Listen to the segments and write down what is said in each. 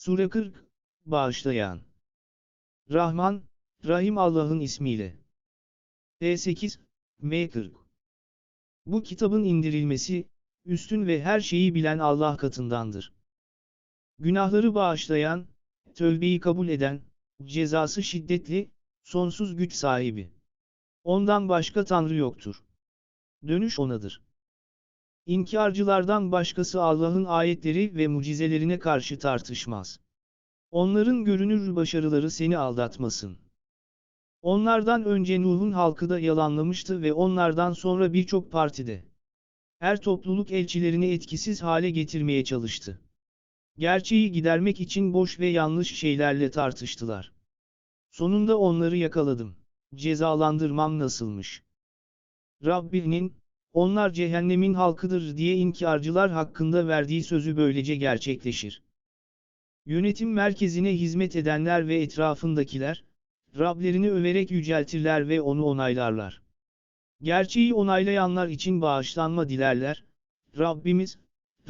Sure 40, Bağışlayan. Rahman, Rahim Allah'ın ismiyle. E8, M40. Bu kitabın indirilmesi, üstün ve her şeyi bilen Allah katındandır. Günahları bağışlayan, tövbeyi kabul eden, cezası şiddetli, sonsuz güç sahibi. Ondan başka Tanrı yoktur. Dönüş O'nadır. İnkarcılardan başkası Allah'ın ayetleri ve mucizelerine karşı tartışmaz. Onların görünür başarıları seni aldatmasın. Onlardan önce Nuh'un halkı da yalanlamıştı ve onlardan sonra birçok partide. Her topluluk elçilerini etkisiz hale getirmeye çalıştı. Gerçeği gidermek için boş ve yanlış şeylerle tartıştılar. Sonunda onları yakaladım. Cezalandırmam nasılmış? Rabbinin, onlar cehennemin halkıdır diye inkarcılar hakkında verdiği sözü böylece gerçekleşir. Yönetim merkezine hizmet edenler ve etrafındakiler, Rablerini överek yüceltirler ve onu onaylarlar. Gerçeği onaylayanlar için bağışlanma dilerler, Rabbimiz,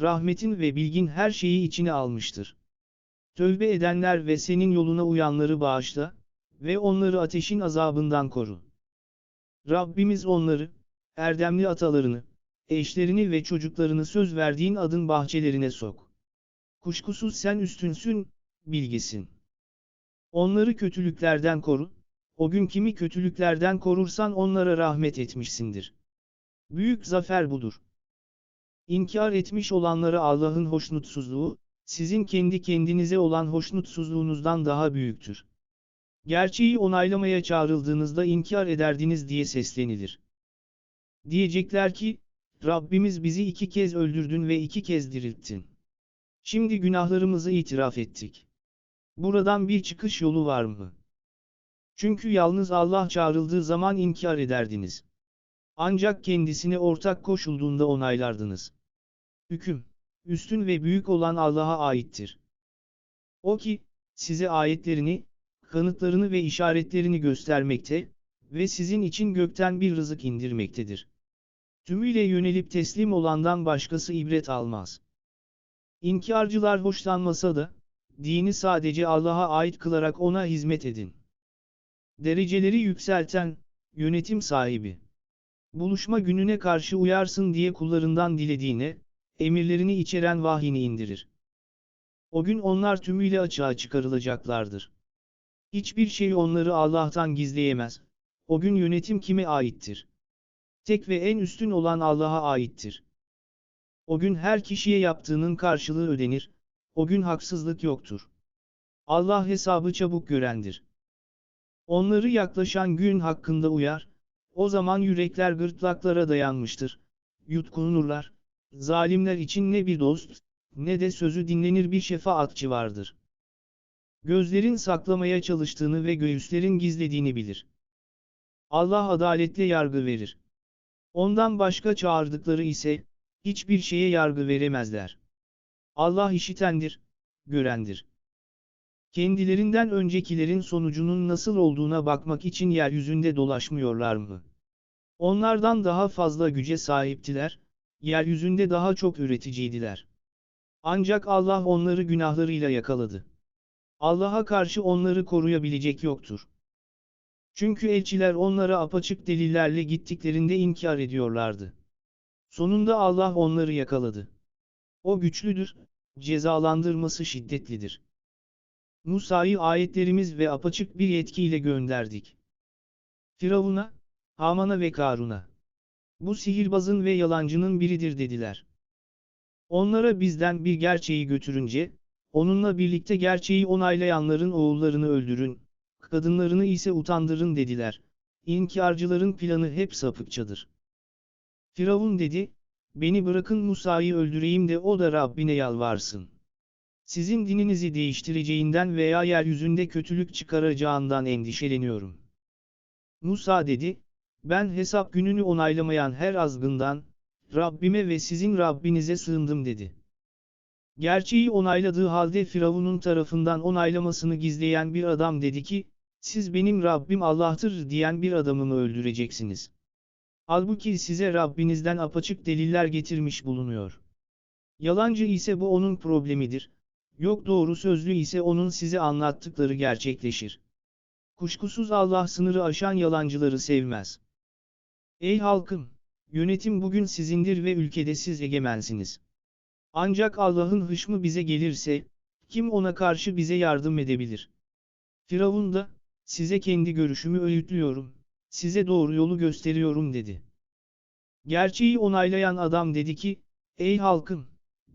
rahmetin ve bilgin her şeyi içine almıştır. Tövbe edenler ve senin yoluna uyanları bağışla ve onları ateşin azabından koru. Rabbimiz onları, erdemli atalarını, eşlerini ve çocuklarını söz verdiğin adın bahçelerine sok. Kuşkusuz sen üstünsün, bilgesin. Onları kötülüklerden koru, o gün kimi kötülüklerden korursan onlara rahmet etmişsindir. Büyük zafer budur. İnkar etmiş olanlara Allah'ın hoşnutsuzluğu, sizin kendi kendinize olan hoşnutsuzluğunuzdan daha büyüktür. Gerçeği onaylamaya çağrıldığınızda inkar ederdiniz diye seslenilir. Diyecekler ki, Rabbimiz bizi iki kez öldürdün ve iki kez dirilttin. Şimdi günahlarımızı itiraf ettik. Buradan bir çıkış yolu var mı? Çünkü yalnız Allah çağrıldığı zaman inkar ederdiniz. Ancak kendisine ortak koşulduğunda onaylardınız. Hüküm, üstün ve büyük olan Allah'a aittir. O ki, size ayetlerini, kanıtlarını ve işaretlerini göstermekte ve sizin için gökten bir rızık indirmektedir. Tümüyle yönelip teslim olandan başkası ibret almaz. İnkarcılar hoşlanmasa da, dini sadece Allah'a ait kılarak ona hizmet edin. Dereceleri yükselten, yönetim sahibi. Buluşma gününe karşı uyarsın diye kullarından dilediğine, emirlerini içeren vahyini indirir. O gün onlar tümüyle açığa çıkarılacaklardır. Hiçbir şey onları Allah'tan gizleyemez. O gün yönetim kime aittir? Tek ve en üstün olan Allah'a aittir. O gün her kişiye yaptığının karşılığı ödenir, o gün haksızlık yoktur. Allah hesabı çabuk görendir. Onları yaklaşan gün hakkında uyar, o zaman yürekler gırtlaklara dayanmıştır. Yutkunurlar. Zalimler için ne bir dost, ne de sözü dinlenir bir şefaatçi vardır. Gözlerin saklamaya çalıştığını ve göğüslerin gizlediğini bilir. Allah adaletle yargı verir. Ondan başka çağırdıkları ise, hiçbir şeye yargı veremezler. Allah işitendir, görendir. Kendilerinden öncekilerin sonucunun nasıl olduğuna bakmak için yeryüzünde dolaşmıyorlar mı? Onlardan daha fazla güce sahiptiler, yeryüzünde daha çok üreticiydiler. Ancak Allah onları günahlarıyla yakaladı. Allah'a karşı onları koruyabilecek yoktur. Çünkü elçiler onlara apaçık delillerle gittiklerinde inkar ediyorlardı. Sonunda Allah onları yakaladı. O güçlüdür, cezalandırması şiddetlidir. Musa'yı ayetlerimiz ve apaçık bir yetkiyle gönderdik. Firavun'a, Haman'a ve Karun'a. Bu sihirbazın ve yalancının biridir dediler. Onlara bizden bir gerçeği götürünce, onunla birlikte gerçeği onaylayanların oğullarını öldürün, kadınlarını ise utandırın dediler. İnkarcıların planı hep sapıkçadır. Firavun dedi, beni bırakın Musa'yı öldüreyim de o da Rabbine yalvarsın. Sizin dininizi değiştireceğinden veya yeryüzünde kötülük çıkaracağından endişeleniyorum. Musa dedi, ben hesap gününü onaylamayan her azgından, Rabbime ve sizin Rabbinize sığındım dedi. Gerçeği onayladığı halde Firavun'un tarafından onaylamasını gizleyen bir adam dedi ki, siz benim Rabbim Allah'tır diyen bir adamımı öldüreceksiniz. Halbuki size Rabbinizden apaçık deliller getirmiş bulunuyor. Yalancı ise bu onun problemidir. Yok doğru sözlü ise onun size anlattıkları gerçekleşir. Kuşkusuz Allah sınırı aşan yalancıları sevmez. Ey halkım! Yönetim bugün sizindir ve ülkede siz egemensiniz. Ancak Allah'ın hışmı bize gelirse, kim ona karşı bize yardım edebilir? Firavun da, size kendi görüşümü öğütlüyorum, size doğru yolu gösteriyorum dedi. Gerçeği onaylayan adam dedi ki, ey halkım,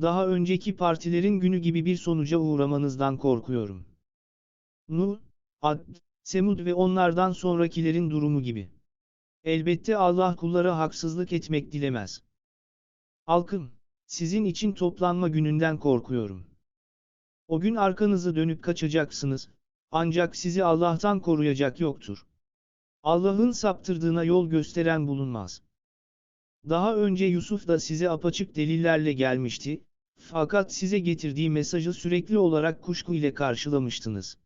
daha önceki partilerin günü gibi bir sonuca uğramanızdan korkuyorum. Nuh, Ad, Semud ve onlardan sonrakilerin durumu gibi. Elbette Allah kullara haksızlık etmek dilemez. Halkım, sizin için toplanma gününden korkuyorum. O gün arkanızı dönüp kaçacaksınız, ancak sizi Allah'tan koruyacak yoktur. Allah'ın saptırdığına yol gösteren bulunmaz. Daha önce Yusuf da size apaçık delillerle gelmişti, fakat size getirdiği mesajı sürekli olarak kuşku ile karşılamıştınız.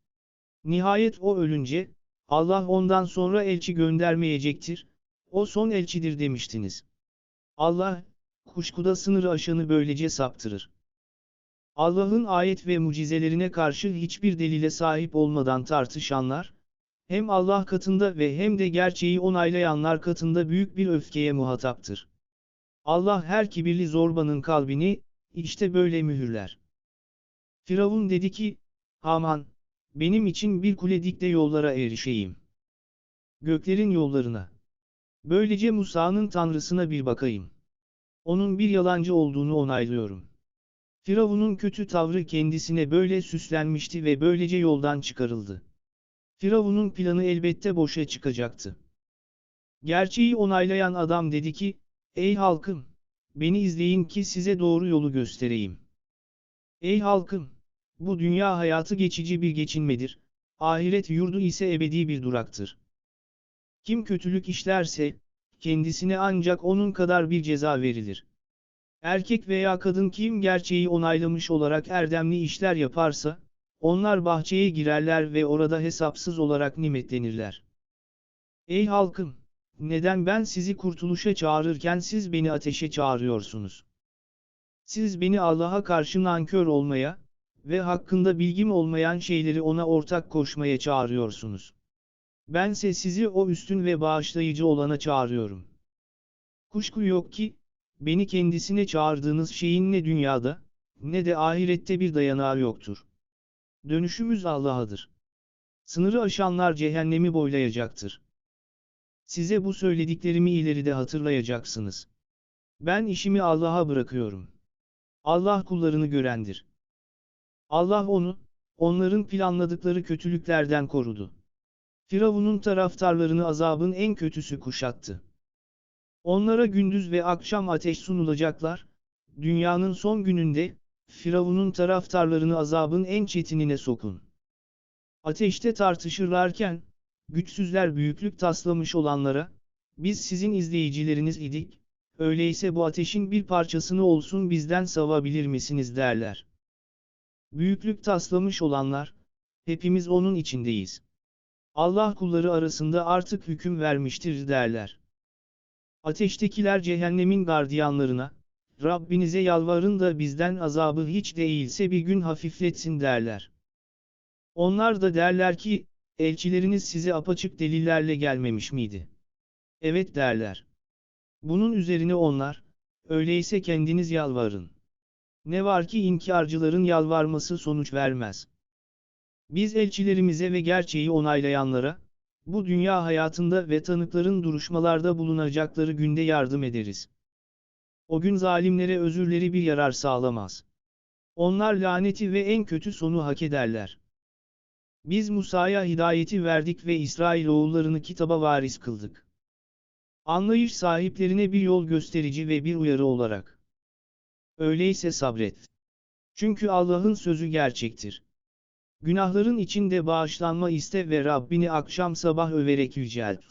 Nihayet o ölünce, Allah ondan sonra elçi göndermeyecektir, o son elçidir demiştiniz. Allah, kuşkuda sınırı aşanı böylece saptırır. Allah'ın ayet ve mucizelerine karşı hiçbir delile sahip olmadan tartışanlar, hem Allah katında ve hem de gerçeği onaylayanlar katında büyük bir öfkeye muhataptır. Allah her kibirli zorbanın kalbini, işte böyle mühürler. Firavun dedi ki, Haman, benim için bir kule dik de yollara erişeyim. Göklerin yollarına. Böylece Musa'nın tanrısına bir bakayım. Onun bir yalancı olduğunu onaylıyorum. Firavun'un kötü tavrı kendisine böyle süslenmişti ve böylece yoldan çıkarıldı. Firavun'un planı elbette boşa çıkacaktı. Gerçeği onaylayan adam dedi ki, Ey halkım! Beni izleyin ki size doğru yolu göstereyim. Ey halkım! Bu dünya hayatı geçici bir geçinmedir, ahiret yurdu ise ebedi bir duraktır. Kim kötülük işlerse, kendisine ancak onun kadar bir ceza verilir. Erkek veya kadın kim gerçeği onaylamış olarak erdemli işler yaparsa, onlar bahçeye girerler ve orada hesapsız olarak nimetlenirler. Ey halkım! Neden ben sizi kurtuluşa çağırırken siz beni ateşe çağırıyorsunuz? Siz beni Allah'a karşı nankör olmaya ve hakkında bilgim olmayan şeyleri ona ortak koşmaya çağırıyorsunuz. Bense sizi o üstün ve bağışlayıcı olana çağırıyorum. Kuşku yok ki, beni kendisine çağırdığınız şeyin ne dünyada, ne de ahirette bir dayanağı yoktur. Dönüşümüz Allah'adır. Sınırı aşanlar cehennemi boylayacaktır. Size bu söylediklerimi ileride hatırlayacaksınız. Ben işimi Allah'a bırakıyorum. Allah kullarını görendir. Allah onu, onların planladıkları kötülüklerden korudu. Firavun'un taraftarlarını azabın en kötüsü kuşattı. Onlara gündüz ve akşam ateş sunulacaklar, dünyanın son gününde, Firavun'un taraftarlarını azabın en çetinine sokun. Ateşte tartışırlarken, güçsüzler büyüklük taslamış olanlara, biz sizin izleyicileriniz idik, öyleyse bu ateşin bir parçasını olsun bizden savabilir misiniz derler. Büyüklük taslamış olanlar, hepimiz onun içindeyiz. Allah kulları arasında artık hüküm vermiştir derler. Ateştekiler cehennemin gardiyanlarına, Rabbinize yalvarın da bizden azabı hiç değilse bir gün hafifletsin derler. Onlar da derler ki, elçileriniz size apaçık delillerle gelmemiş miydi? Evet derler. Bunun üzerine onlar, öyleyse kendiniz yalvarın. Ne var ki inkarcıların yalvarması sonuç vermez. Biz elçilerimize ve gerçeği onaylayanlara, bu dünya hayatında ve tanıkların duruşmalarda bulunacakları günde yardım ederiz. O gün zalimlere özürleri bir yarar sağlamaz. Onlar laneti ve en kötü sonu hak ederler. Biz Musa'ya hidayeti verdik ve İsrail oğullarını kitaba varis kıldık. Anlayış sahiplerine bir yol gösterici ve bir uyarı olarak. Öyleyse sabret. Çünkü Allah'ın sözü gerçektir. Günahların içinde bağışlanma iste ve Rabbini akşam sabah överek yücelt.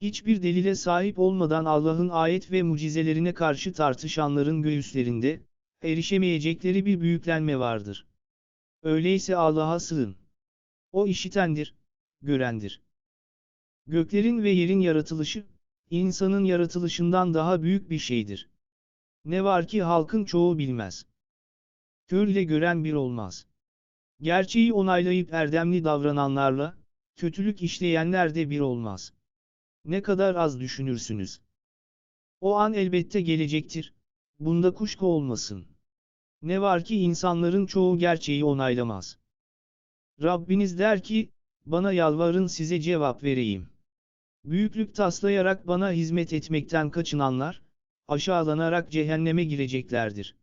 Hiçbir delile sahip olmadan Allah'ın ayet ve mucizelerine karşı tartışanların göğüslerinde, erişemeyecekleri bir büyüklenme vardır. Öyleyse Allah'a sığın. O işitendir, görendir. Göklerin ve yerin yaratılışı, insanın yaratılışından daha büyük bir şeydir. Ne var ki halkın çoğu bilmez. kör ile gören bir olmaz. Gerçeği onaylayıp erdemli davrananlarla, kötülük işleyenler de bir olmaz. Ne kadar az düşünürsünüz. O an elbette gelecektir. Bunda kuşku olmasın. Ne var ki insanların çoğu gerçeği onaylamaz. Rabbiniz der ki, bana yalvarın size cevap vereyim. Büyüklük taslayarak bana hizmet etmekten kaçınanlar, aşağılanarak cehenneme gireceklerdir.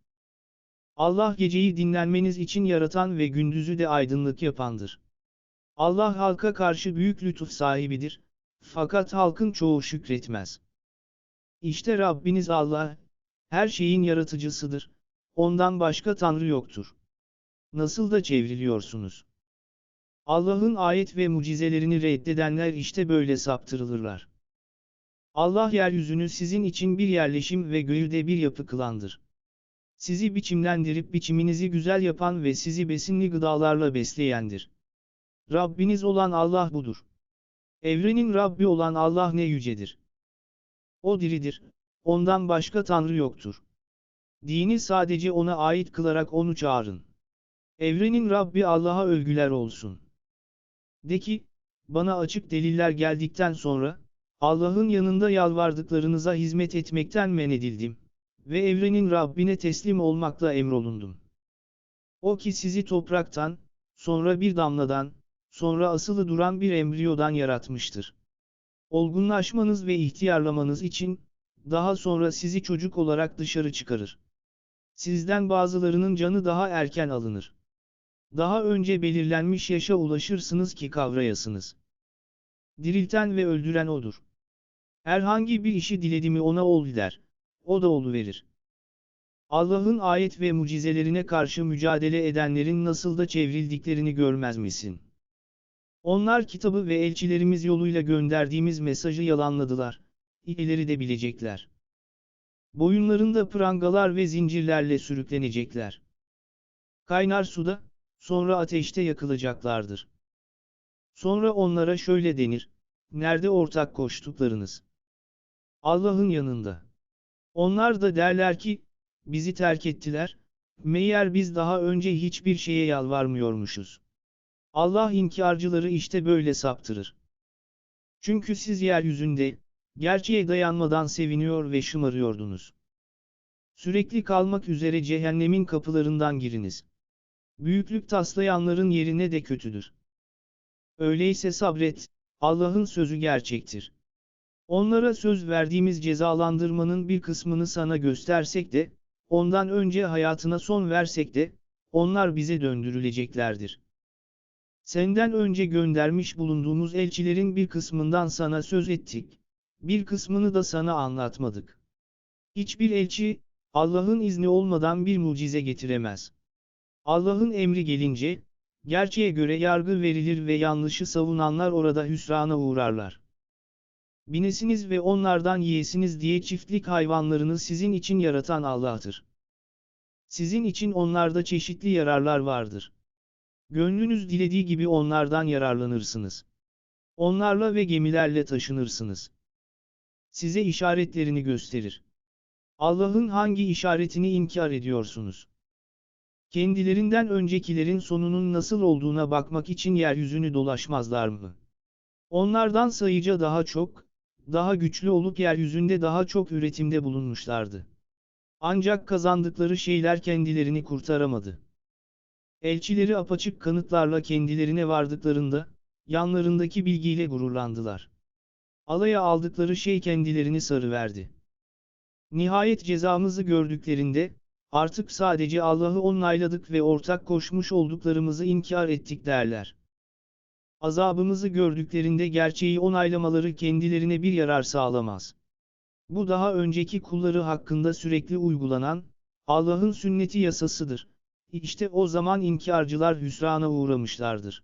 Allah geceyi dinlenmeniz için yaratan ve gündüzü de aydınlık yapandır. Allah halka karşı büyük lütuf sahibidir, fakat halkın çoğu şükretmez. İşte Rabbiniz Allah, her şeyin yaratıcısıdır, ondan başka Tanrı yoktur. Nasıl da çevriliyorsunuz? Allah'ın ayet ve mucizelerini reddedenler işte böyle saptırılırlar. Allah yeryüzünü sizin için bir yerleşim ve göğü bir yapı kılandır. Sizi biçimlendirip biçiminizi güzel yapan ve sizi besinli gıdalarla besleyendir. Rabbiniz olan Allah budur. Evrenin Rabbi olan Allah ne yücedir. O diridir, ondan başka Tanrı yoktur. Dini sadece ona ait kılarak onu çağırın. Evrenin Rabbi Allah'a övgüler olsun. De ki, bana açık deliller geldikten sonra, Allah'ın yanında yalvardıklarınıza hizmet etmekten men edildim. Ve evrenin Rabbine teslim olmakla emrolundum. O ki sizi topraktan, sonra bir damladan, sonra asılı duran bir embriyodan yaratmıştır. Olgunlaşmanız ve ihtiyarlamanız için, daha sonra sizi çocuk olarak dışarı çıkarır. Sizden bazılarının canı daha erken alınır. Daha önce belirlenmiş yaşa ulaşırsınız ki kavrayasınız. Dirilten ve öldüren O'dur. Herhangi bir işi diledi ona ol der, o da verir. Allah'ın ayet ve mucizelerine karşı mücadele edenlerin nasıl da çevrildiklerini görmez misin? Onlar kitabı ve elçilerimiz yoluyla gönderdiğimiz mesajı yalanladılar. İleri de bilecekler. Boyunlarında prangalar ve zincirlerle sürüklenecekler. Kaynar suda, sonra ateşte yakılacaklardır. Sonra onlara şöyle denir, nerede ortak koştuklarınız? Allah'ın yanında. Onlar da derler ki, bizi terk ettiler, meğer biz daha önce hiçbir şeye yalvarmıyormuşuz. Allah inkarcıları işte böyle saptırır. Çünkü siz yeryüzünde, gerçeğe dayanmadan seviniyor ve şımarıyordunuz. Sürekli kalmak üzere cehennemin kapılarından giriniz. Büyüklük taslayanların yerine de kötüdür. Öyleyse sabret, Allah'ın sözü gerçektir. Onlara söz verdiğimiz cezalandırmanın bir kısmını sana göstersek de, ondan önce hayatına son versek de, onlar bize döndürüleceklerdir. Senden önce göndermiş bulunduğumuz elçilerin bir kısmından sana söz ettik, bir kısmını da sana anlatmadık. Hiçbir elçi, Allah'ın izni olmadan bir mucize getiremez. Allah'ın emri gelince, gerçeğe göre yargı verilir ve yanlışı savunanlar orada hüsrana uğrarlar. Binesiniz ve onlardan yiyesiniz diye çiftlik hayvanlarını sizin için yaratan Allah'tır. Sizin için onlarda çeşitli yararlar vardır. Gönlünüz dilediği gibi onlardan yararlanırsınız. Onlarla ve gemilerle taşınırsınız. Size işaretlerini gösterir. Allah'ın hangi işaretini inkar ediyorsunuz? Kendilerinden öncekilerin sonunun nasıl olduğuna bakmak için yeryüzünü dolaşmazlar mı? Onlardan sayıca daha çok, daha güçlü olup yeryüzünde daha çok üretimde bulunmuşlardı. Ancak kazandıkları şeyler kendilerini kurtaramadı. Elçileri apaçık kanıtlarla kendilerine vardıklarında, yanlarındaki bilgiyle gururlandılar. Alaya aldıkları şey kendilerini sarıverdi. Nihayet cezamızı gördüklerinde, artık sadece Allah'ı onayladık ve ortak koşmuş olduklarımızı inkar ettik derler. Azabımızı gördüklerinde gerçeği onaylamaları kendilerine bir yarar sağlamaz. Bu daha önceki kulları hakkında sürekli uygulanan, Allah'ın sünneti yasasıdır. İşte o zaman inkarcılar hüsrana uğramışlardır.